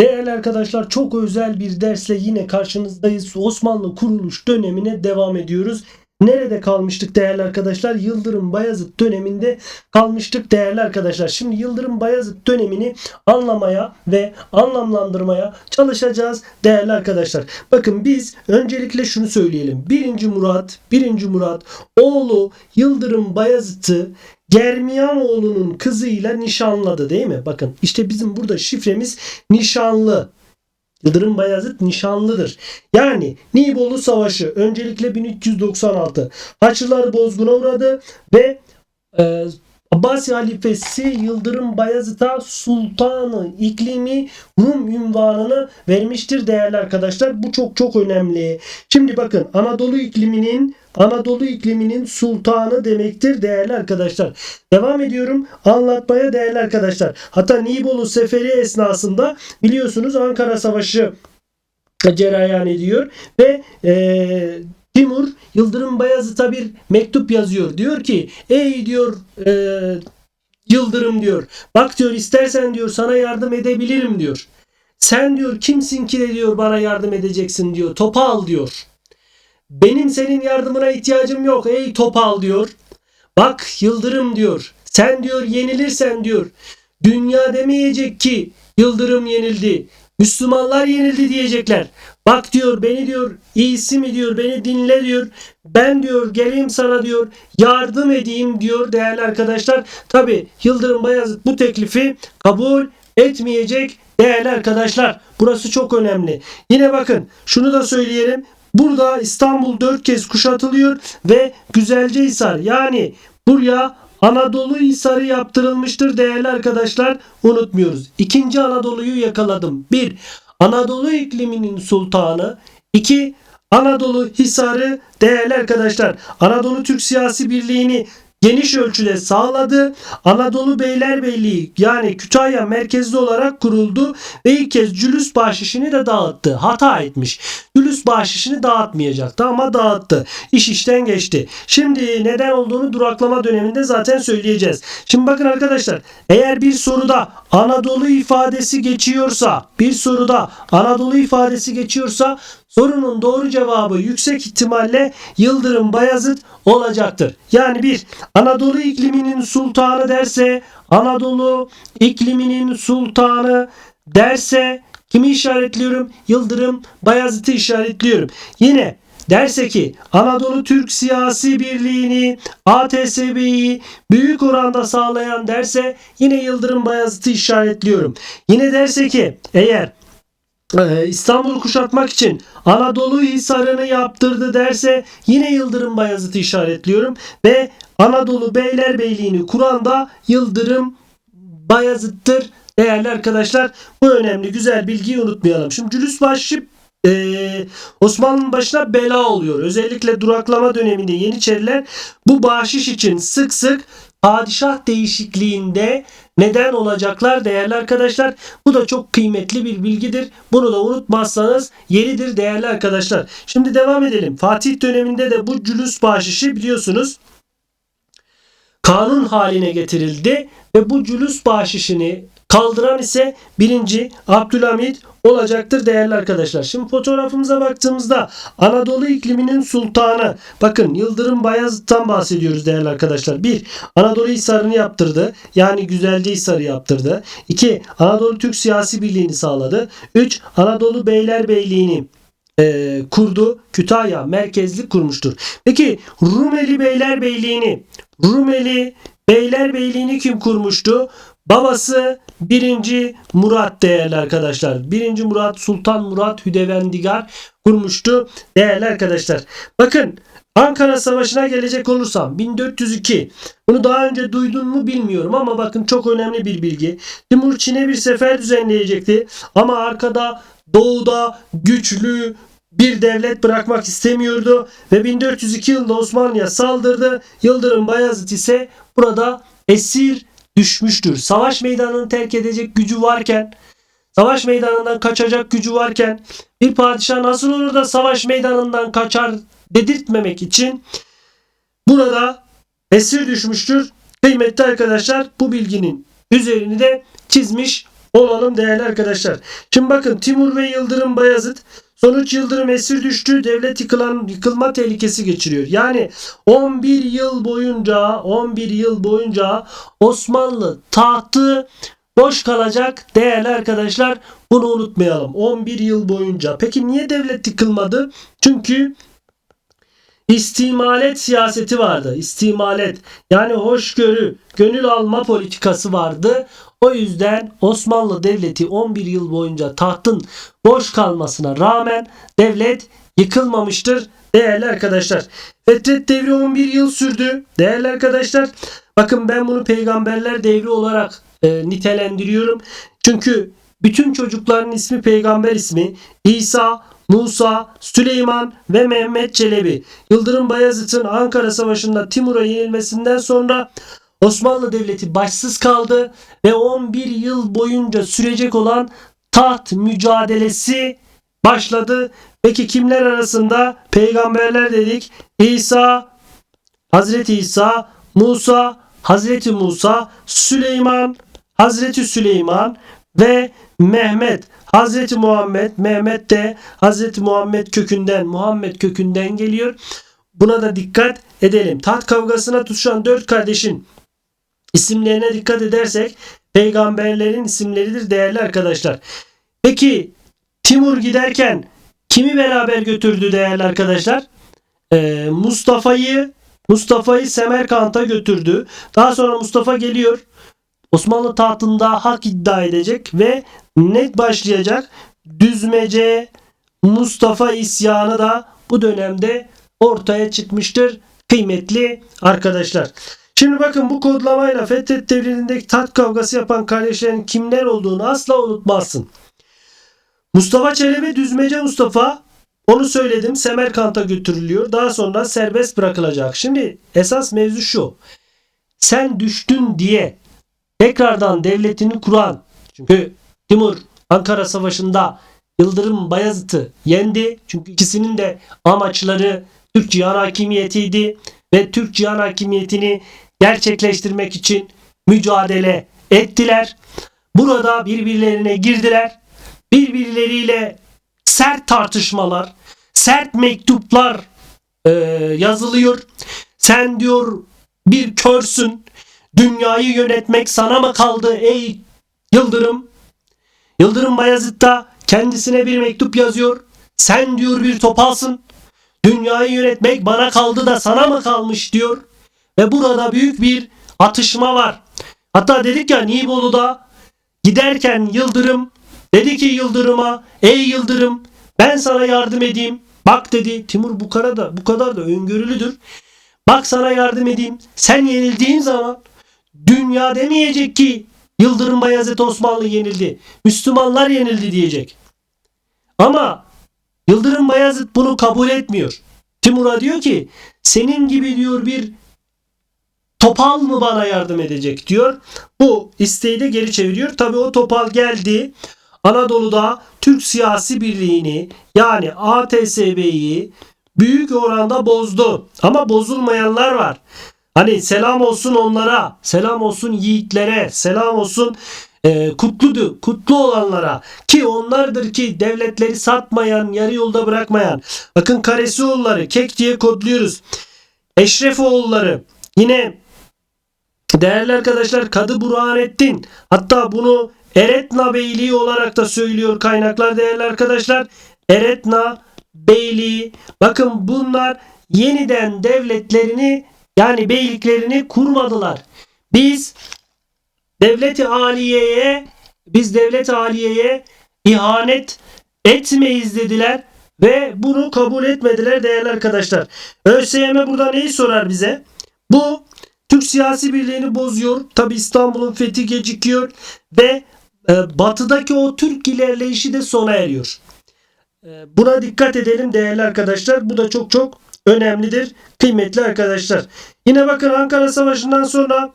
Değerli arkadaşlar çok özel bir dersle yine karşınızdayız. Osmanlı kuruluş dönemine devam ediyoruz. Nerede kalmıştık değerli arkadaşlar? Yıldırım Bayezid döneminde kalmıştık değerli arkadaşlar. Şimdi Yıldırım Bayezid dönemini anlamaya ve anlamlandırmaya çalışacağız değerli arkadaşlar. Bakın biz öncelikle şunu söyleyelim. 1. Murat, 1. Murat oğlu Yıldırım Bayezid'i Germiyanoğlu'nun kızıyla nişanladı değil mi? Bakın işte bizim burada şifremiz nişanlı. Yıldırım Bayezid nişanlıdır. Yani Nibolu Savaşı öncelikle 1396 Haçlılar bozguna uğradı ve e, Abbasi halifesi Yıldırım Bayezid'e Sultanı iklimi Rum ünvanını vermiştir değerli arkadaşlar. Bu çok çok önemli. Şimdi bakın Anadolu ikliminin Anadolu ikliminin sultanı demektir değerli arkadaşlar. Devam ediyorum anlatmaya değerli arkadaşlar. Hatta Nibolu Seferi esnasında biliyorsunuz Ankara Savaşı cereyan ediyor ve eee Timur Yıldırım Bayezid'e bir mektup yazıyor. Diyor ki ey diyor eee, Yıldırım diyor. Bak diyor istersen diyor sana yardım edebilirim diyor. Sen diyor kimsin ki de diyor bana yardım edeceksin diyor. Topal diyor. Benim senin yardımına ihtiyacım yok ey Topal diyor. Bak Yıldırım diyor. Sen diyor yenilirsen diyor. Dünya demeyecek ki Yıldırım yenildi. Müslümanlar yenildi diyecekler. Bak diyor beni diyor iyisi mi diyor beni dinle diyor. Ben diyor geleyim sana diyor yardım edeyim diyor değerli arkadaşlar. Tabi Yıldırım Bayezid bu teklifi kabul etmeyecek değerli arkadaşlar. Burası çok önemli. Yine bakın şunu da söyleyelim. Burada İstanbul dört kez kuşatılıyor ve Güzelcehisar yani buraya Anadolu Hisarı yaptırılmıştır değerli arkadaşlar. Unutmuyoruz. İkinci Anadolu'yu yakaladım. 1. Anadolu ikliminin sultanı. 2. Anadolu Hisarı değerli arkadaşlar. Anadolu Türk siyasi birliğini geniş ölçüde sağladı. Anadolu Beylerbeyliği yani Kütahya merkezli olarak kuruldu ve ilk kez cülüs bahşişini de dağıttı. Hata etmiş. Cülüs bahşişini dağıtmayacaktı ama dağıttı. İş işten geçti. Şimdi neden olduğunu duraklama döneminde zaten söyleyeceğiz. Şimdi bakın arkadaşlar eğer bir soruda Anadolu ifadesi geçiyorsa bir soruda Anadolu ifadesi geçiyorsa sorunun doğru cevabı yüksek ihtimalle Yıldırım Bayezid olacaktır. Yani bir Anadolu ikliminin sultanı derse Anadolu ikliminin sultanı derse kimi işaretliyorum? Yıldırım Bayezid'i işaretliyorum. Yine derse ki Anadolu Türk Siyasi Birliği'ni ATSB'yi büyük oranda sağlayan derse yine Yıldırım Bayezid'i işaretliyorum. Yine derse ki eğer ee, İstanbul'u kuşatmak için Anadolu Hisarı'nı yaptırdı derse yine Yıldırım Bayezid'i işaretliyorum ve Anadolu Beylerbeyliğini kuran da Yıldırım Bayezid'dir değerli arkadaşlar. Bu önemli güzel bilgiyi unutmayalım. Şimdi Cülüs Başşip ee, Osmanlı'nın başına bela oluyor. Özellikle duraklama döneminde Yeniçeriler bu bahşiş için sık sık padişah değişikliğinde neden olacaklar değerli arkadaşlar. Bu da çok kıymetli bir bilgidir. Bunu da unutmazsanız yeridir değerli arkadaşlar. Şimdi devam edelim. Fatih döneminde de bu cülüs bahşişi biliyorsunuz kanun haline getirildi ve bu cülüs bahşişini kaldıran ise birinci Abdülhamit olacaktır değerli arkadaşlar. Şimdi fotoğrafımıza baktığımızda Anadolu ikliminin sultanı bakın Yıldırım Bayezid'den bahsediyoruz değerli arkadaşlar. 1. Anadolu Hisarı'nı yaptırdı. Yani Güzelce Hisarı yaptırdı. 2. Anadolu Türk Siyasi Birliği'ni sağladı. 3. Anadolu Beylerbeyliğini e, kurdu. Kütahya merkezli kurmuştur. Peki Rumeli Beylerbeyliğini Rumeli Beylerbeyliğini kim kurmuştu? Babası 1. Murat değerli arkadaşlar. 1. Murat Sultan Murat Hüdevendigar kurmuştu değerli arkadaşlar. Bakın Ankara Savaşı'na gelecek olursam 1402 bunu daha önce duydun mu bilmiyorum ama bakın çok önemli bir bilgi. Timur Çin'e bir sefer düzenleyecekti ama arkada doğuda güçlü bir devlet bırakmak istemiyordu ve 1402 yılında Osmanlı'ya saldırdı. Yıldırım Bayezid ise burada esir düşmüştür. Savaş meydanını terk edecek gücü varken, savaş meydanından kaçacak gücü varken bir padişah nasıl olur da savaş meydanından kaçar dedirtmemek için burada esir düşmüştür. Kıymetli arkadaşlar bu bilginin üzerini de çizmiş olalım değerli arkadaşlar. Şimdi bakın Timur ve Yıldırım Bayezid sonuç Yıldırım esir düştü. Devlet yıkılan, yıkılma tehlikesi geçiriyor. Yani 11 yıl boyunca 11 yıl boyunca Osmanlı tahtı boş kalacak değerli arkadaşlar. Bunu unutmayalım. 11 yıl boyunca. Peki niye devlet yıkılmadı? Çünkü İstimalet siyaseti vardı. İstimalet yani hoşgörü, gönül alma politikası vardı. O yüzden Osmanlı Devleti 11 yıl boyunca tahtın boş kalmasına rağmen devlet yıkılmamıştır değerli arkadaşlar. Fetret devri 11 yıl sürdü değerli arkadaşlar. Bakın ben bunu peygamberler devri olarak e, nitelendiriyorum. Çünkü bütün çocukların ismi peygamber ismi. İsa, Musa, Süleyman ve Mehmet Çelebi. Yıldırım Bayezid'in Ankara Savaşı'nda Timur'a yenilmesinden sonra Osmanlı Devleti başsız kaldı ve 11 yıl boyunca sürecek olan taht mücadelesi başladı. Peki kimler arasında? Peygamberler dedik. İsa, Hazreti İsa, Musa, Hazreti Musa, Süleyman, Hazreti Süleyman ve Mehmet. Hazreti Muhammed, Mehmet de Hazreti Muhammed kökünden, Muhammed kökünden geliyor. Buna da dikkat edelim. Taht kavgasına tutuşan dört kardeşin isimlerine dikkat edersek peygamberlerin isimleridir değerli arkadaşlar. Peki Timur giderken kimi beraber götürdü değerli arkadaşlar? Ee, Mustafa'yı Mustafa'yı Semerkant'a götürdü. Daha sonra Mustafa geliyor. Osmanlı tahtında hak iddia edecek ve net başlayacak düzmece Mustafa isyanı da bu dönemde ortaya çıkmıştır kıymetli arkadaşlar. Şimdi bakın bu kodlamayla Fethet devrindeki taht kavgası yapan kardeşlerin kimler olduğunu asla unutmazsın. Mustafa Çelebi Düzmece Mustafa onu söyledim Semerkant'a götürülüyor. Daha sonra serbest bırakılacak. Şimdi esas mevzu şu. Sen düştün diye tekrardan devletini kuran çünkü Timur Ankara Savaşı'nda Yıldırım Bayezid'i yendi. Çünkü ikisinin de amaçları Türk cihan hakimiyetiydi ve Türk cihan hakimiyetini gerçekleştirmek için mücadele ettiler. Burada birbirlerine girdiler. Birbirleriyle sert tartışmalar, sert mektuplar e, yazılıyor. Sen diyor bir körsün. Dünyayı yönetmek sana mı kaldı ey Yıldırım? Yıldırım Bayezid da kendisine bir mektup yazıyor. Sen diyor bir topalsın. Dünyayı yönetmek bana kaldı da sana mı kalmış diyor. Ve burada büyük bir atışma var. Hatta dedik ya Nibolu'da giderken Yıldırım dedi ki Yıldırım'a ey Yıldırım ben sana yardım edeyim. Bak dedi Timur bu kadar da bu kadar da öngörülüdür. Bak sana yardım edeyim. Sen yenildiğin zaman dünya demeyecek ki Yıldırım Bayezid Osmanlı yenildi. Müslümanlar yenildi diyecek. Ama Yıldırım Bayezid bunu kabul etmiyor. Timur'a diyor ki senin gibi diyor bir topal mı bana yardım edecek diyor. Bu isteği de geri çeviriyor. Tabi o topal geldi. Anadolu'da Türk siyasi birliğini yani ATSB'yi büyük oranda bozdu. Ama bozulmayanlar var. Hani selam olsun onlara, selam olsun yiğitlere, selam olsun e, kutludu, kutlu olanlara ki onlardır ki devletleri satmayan, yarı yolda bırakmayan. Bakın Karesioğulları, Kek diye kodluyoruz. Eşrefoğulları, yine değerli arkadaşlar Kadı Burhanettin, hatta bunu Eretna Beyliği olarak da söylüyor kaynaklar değerli arkadaşlar. Eretna Beyliği, bakın bunlar yeniden devletlerini yani beyliklerini kurmadılar. Biz devleti aliyeye biz devlet aliyeye ihanet etmeyiz dediler ve bunu kabul etmediler değerli arkadaşlar. ÖSYM burada neyi sorar bize? Bu Türk siyasi birliğini bozuyor. Tabi İstanbul'un fethi gecikiyor ve e, batıdaki o Türk ilerleyişi de sona eriyor. E, buna dikkat edelim değerli arkadaşlar. Bu da çok çok önemlidir kıymetli arkadaşlar. Yine bakın Ankara Savaşı'ndan sonra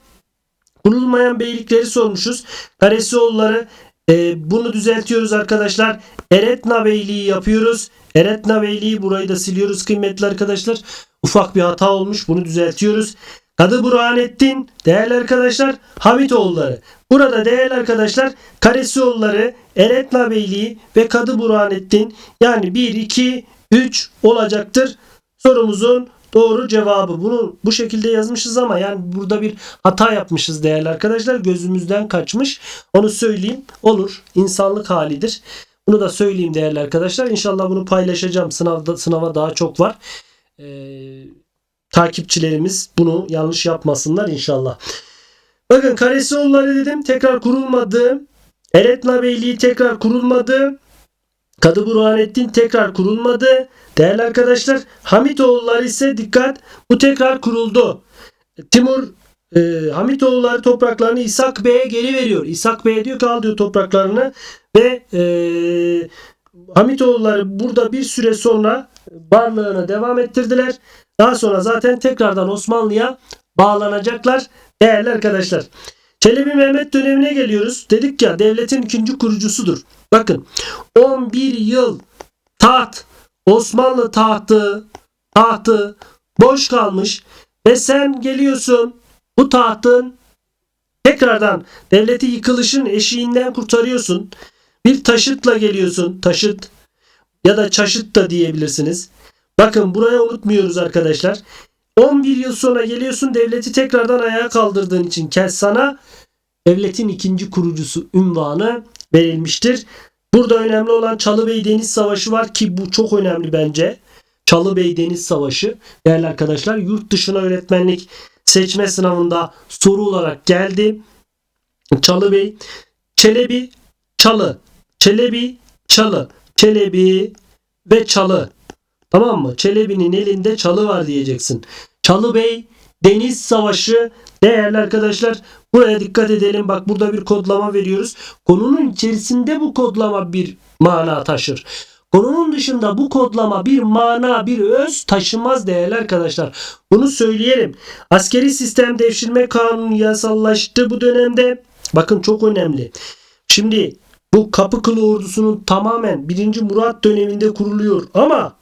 kurulmayan beylikleri sormuşuz. Karesioğulları e, bunu düzeltiyoruz arkadaşlar. Eretna Beyliği yapıyoruz. Eretna Beyliği burayı da siliyoruz kıymetli arkadaşlar. Ufak bir hata olmuş bunu düzeltiyoruz. Kadı Burhanettin, değerli arkadaşlar Hamitoğulları. Burada değerli arkadaşlar Karesioğulları, Eretna Beyliği ve Kadı Burhanettin yani 1, 2, 3 olacaktır. Sorumuzun doğru cevabı. Bunu bu şekilde yazmışız ama yani burada bir hata yapmışız değerli arkadaşlar. Gözümüzden kaçmış. Onu söyleyeyim. Olur. İnsanlık halidir. Bunu da söyleyeyim değerli arkadaşlar. İnşallah bunu paylaşacağım. Sınavda sınava daha çok var. Ee, takipçilerimiz bunu yanlış yapmasınlar inşallah. Bakın Karesioğulları dedim tekrar kurulmadı. Eretna Beyliği tekrar kurulmadı. Kadı Burhanettin tekrar kurulmadı. Değerli arkadaşlar Hamitoğulları ise dikkat bu tekrar kuruldu. Timur e, Hamitoğulları topraklarını İshak Bey'e geri veriyor. İshak Bey diyor ki al diyor topraklarını ve e, Hamitoğulları burada bir süre sonra varlığını devam ettirdiler. Daha sonra zaten tekrardan Osmanlı'ya bağlanacaklar değerli arkadaşlar. Çelebi Mehmet dönemine geliyoruz. Dedik ya devletin ikinci kurucusudur. Bakın 11 yıl taht Osmanlı tahtı tahtı boş kalmış ve sen geliyorsun bu tahtın tekrardan devleti yıkılışın eşiğinden kurtarıyorsun. Bir taşıtla geliyorsun. Taşıt ya da çaşıt da diyebilirsiniz. Bakın buraya unutmuyoruz arkadaşlar. 11 yıl sonra geliyorsun devleti tekrardan ayağa kaldırdığın için kes sana devletin ikinci kurucusu ünvanı verilmiştir. Burada önemli olan Çalıbey Deniz Savaşı var ki bu çok önemli bence. Çalıbey Deniz Savaşı değerli arkadaşlar yurt dışına öğretmenlik seçme sınavında soru olarak geldi. Çalıbey, Çelebi, Çalı, Çelebi, Çalı, Çelebi ve Çalı. Tamam mı? Çelebi'nin elinde çalı var diyeceksin. Çalı Bey Deniz Savaşı değerli arkadaşlar buraya dikkat edelim. Bak burada bir kodlama veriyoruz. Konunun içerisinde bu kodlama bir mana taşır. Konunun dışında bu kodlama bir mana, bir öz taşımaz değerli arkadaşlar. Bunu söyleyelim. Askeri sistem devşirme kanunu yasallaştı bu dönemde. Bakın çok önemli. Şimdi bu Kapıkılı ordusunun tamamen 1. Murat döneminde kuruluyor ama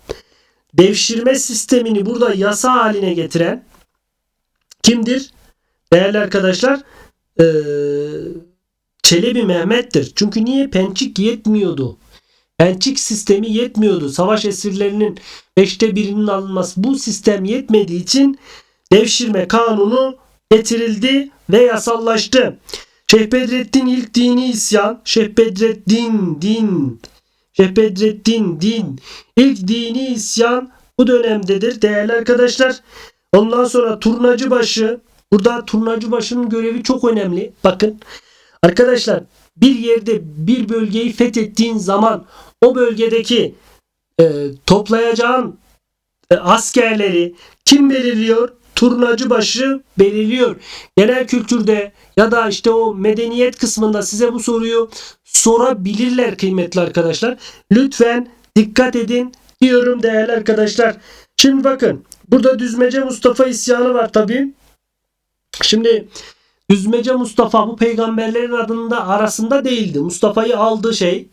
devşirme sistemini burada yasa haline getiren kimdir? Değerli arkadaşlar ee, Çelebi Mehmet'tir. Çünkü niye? Pençik yetmiyordu. Pençik sistemi yetmiyordu. Savaş esirlerinin beşte birinin alınması bu sistem yetmediği için devşirme kanunu getirildi ve yasallaştı. Şeyh Bedrettin ilk dini isyan. Şeyh Bedrettin din. Şeyh Bedrettin din. İlk dini isyan bu dönemdedir değerli arkadaşlar. Ondan sonra Turnacıbaşı. Burada Turnacıbaşı'nın görevi çok önemli. Bakın arkadaşlar bir yerde bir bölgeyi fethettiğin zaman o bölgedeki e, toplayacağın e, askerleri kim belirliyor? Turnacıbaşı belirliyor. Genel kültürde ya da işte o medeniyet kısmında size bu soruyu sorabilirler kıymetli arkadaşlar. Lütfen dikkat edin diyorum değerli arkadaşlar. Şimdi bakın burada Düzmece Mustafa isyanı var tabii. Şimdi Düzmece Mustafa bu peygamberlerin adında arasında değildi. Mustafa'yı aldı şey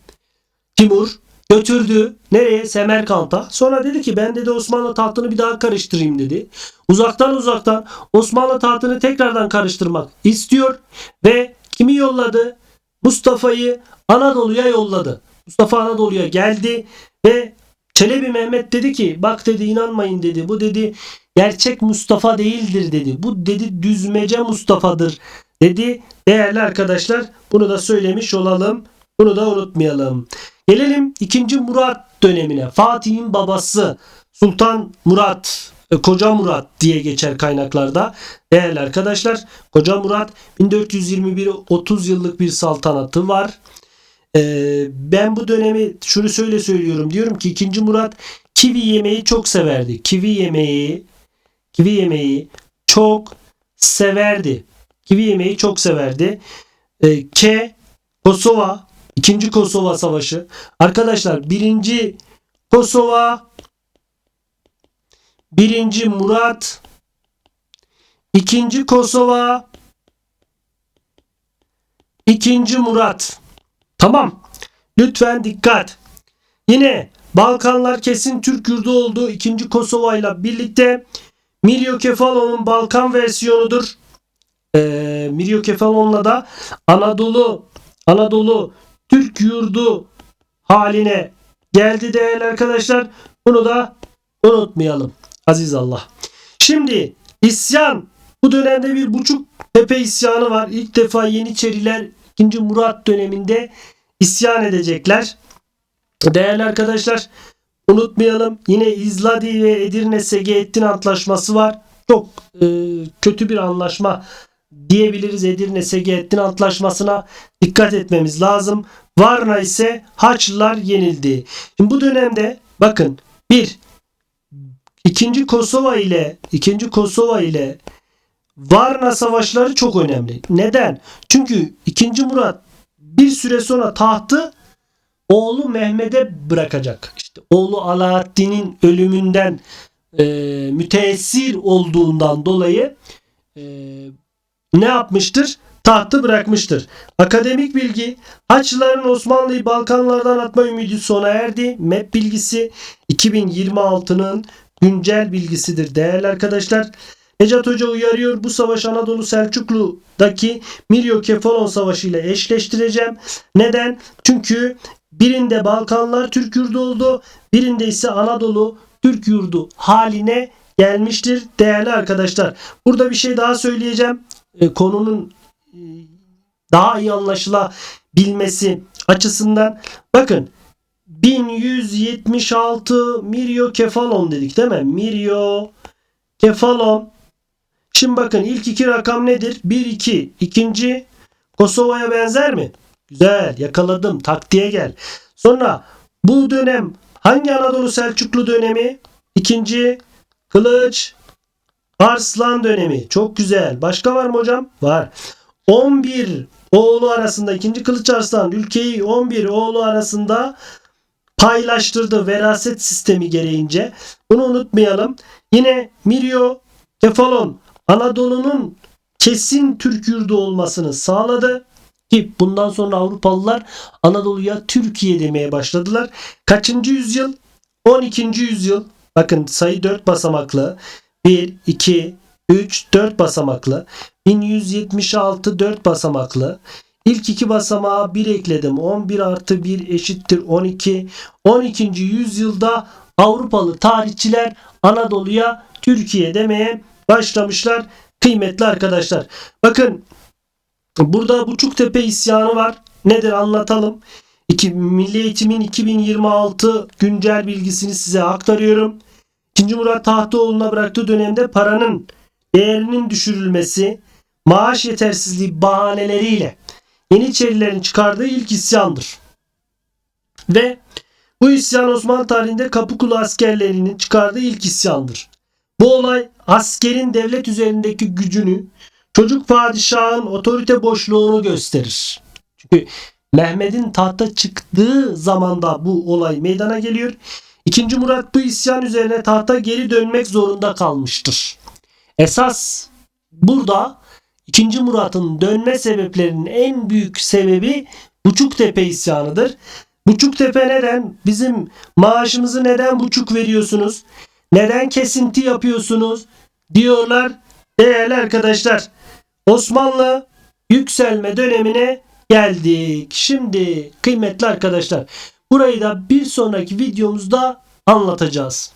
Timur götürdü nereye? Semerkant'a. Sonra dedi ki ben dedi Osmanlı tahtını bir daha karıştırayım dedi. Uzaktan uzaktan Osmanlı tahtını tekrardan karıştırmak istiyor ve kimi yolladı? Mustafa'yı Anadolu'ya yolladı. Mustafa Anadolu'ya geldi ve Çelebi Mehmet dedi ki bak dedi inanmayın dedi. Bu dedi gerçek Mustafa değildir dedi. Bu dedi düzmece Mustafa'dır dedi. Değerli arkadaşlar bunu da söylemiş olalım. Bunu da unutmayalım. Gelelim 2. Murat dönemine. Fatih'in babası Sultan Murat, e, Koca Murat diye geçer kaynaklarda. Değerli arkadaşlar, Koca Murat 1421 30 yıllık bir saltanatı var. Ee, ben bu dönemi şunu söyle söylüyorum. Diyorum ki 2. Murat kivi yemeği çok severdi. Kivi yemeği kivi yemeği çok severdi. Kivi yemeği çok severdi. Ee, K Kosova İkinci Kosova Savaşı. Arkadaşlar birinci Kosova birinci Murat ikinci Kosova ikinci Murat. Tamam. Lütfen dikkat. Yine Balkanlar kesin Türk yurdu oldu. İkinci Kosova ile birlikte Miryokefalon'un Balkan versiyonudur. Ee, Miryokefalon'la da Anadolu Anadolu Türk yurdu haline geldi değerli arkadaşlar. Bunu da unutmayalım. Aziz Allah. Şimdi isyan bu dönemde bir buçuk tepe isyanı var. İlk defa Yeniçeriler 2. Murat döneminde isyan edecekler. Değerli arkadaşlar unutmayalım yine İzladi ve Edirne Segeettin Antlaşması var. Çok e, kötü bir anlaşma diyebiliriz Edirne Segeettin Antlaşması'na dikkat etmemiz lazım. Varna ise Haçlılar yenildi. Şimdi bu dönemde bakın bir ikinci Kosova ile ikinci Kosova ile Varna savaşları çok önemli. Neden? Çünkü 2. Murat bir süre sonra tahtı oğlu Mehmet'e bırakacak. Oğlu Alaaddin'in ölümünden e, müteessir olduğundan dolayı e, ne yapmıştır? Tahtı bırakmıştır. Akademik bilgi Haçlıların Osmanlı'yı Balkanlardan atma ümidi sona erdi. MEP bilgisi 2026'nın güncel bilgisidir değerli arkadaşlar. Necat Hoca uyarıyor bu savaş Anadolu Selçuklu'daki Miryokefalon Savaşı ile eşleştireceğim. Neden? Çünkü birinde Balkanlar Türk yurdu oldu. Birinde ise Anadolu Türk yurdu haline gelmiştir değerli arkadaşlar. Burada bir şey daha söyleyeceğim. E, konunun e, daha iyi anlaşılabilmesi açısından. Bakın 1176 Miryokefalon dedik değil mi? Miryokefalon Şimdi bakın ilk iki rakam nedir? 1 2. İkinci Kosova'ya benzer mi? Güzel yakaladım. Taktiğe gel. Sonra bu dönem hangi Anadolu Selçuklu dönemi? İkinci Kılıç Arslan dönemi. Çok güzel. Başka var mı hocam? Var. 11 oğlu arasında ikinci Kılıç Arslan ülkeyi 11 oğlu arasında paylaştırdı veraset sistemi gereğince. Bunu unutmayalım. Yine Miryo Kefalon Anadolu'nun kesin Türk yurdu olmasını sağladı. Ki bundan sonra Avrupalılar Anadolu'ya Türkiye demeye başladılar. Kaçıncı yüzyıl? 12. yüzyıl. Bakın sayı 4 basamaklı. 1, 2, 3, 4 basamaklı. 1176 4 basamaklı. İlk iki basamağa 1 ekledim. 11 artı 1 eşittir 12. 12. yüzyılda Avrupalı tarihçiler Anadolu'ya Türkiye demeye başlamışlar kıymetli arkadaşlar. Bakın burada Buçuktepe isyanı var. Nedir anlatalım. İki, Milli Eğitim'in 2026 güncel bilgisini size aktarıyorum. 2. Murat Tahtıoğlu'na bıraktığı dönemde paranın değerinin düşürülmesi, maaş yetersizliği bahaneleriyle Yeniçerilerin çıkardığı ilk isyandır. Ve bu isyan Osmanlı tarihinde Kapıkulu askerlerinin çıkardığı ilk isyandır. Bu olay askerin devlet üzerindeki gücünü, çocuk padişahın otorite boşluğunu gösterir. Çünkü Mehmet'in tahta çıktığı zamanda bu olay meydana geliyor. İkinci Murat bu isyan üzerine tahta geri dönmek zorunda kalmıştır. Esas burada İkinci Murat'ın dönme sebeplerinin en büyük sebebi Buçuktepe isyanıdır. Buçuktepe neden? Bizim maaşımızı neden buçuk veriyorsunuz? Neden kesinti yapıyorsunuz? Diyorlar değerli arkadaşlar. Osmanlı yükselme dönemine geldik. Şimdi kıymetli arkadaşlar burayı da bir sonraki videomuzda anlatacağız.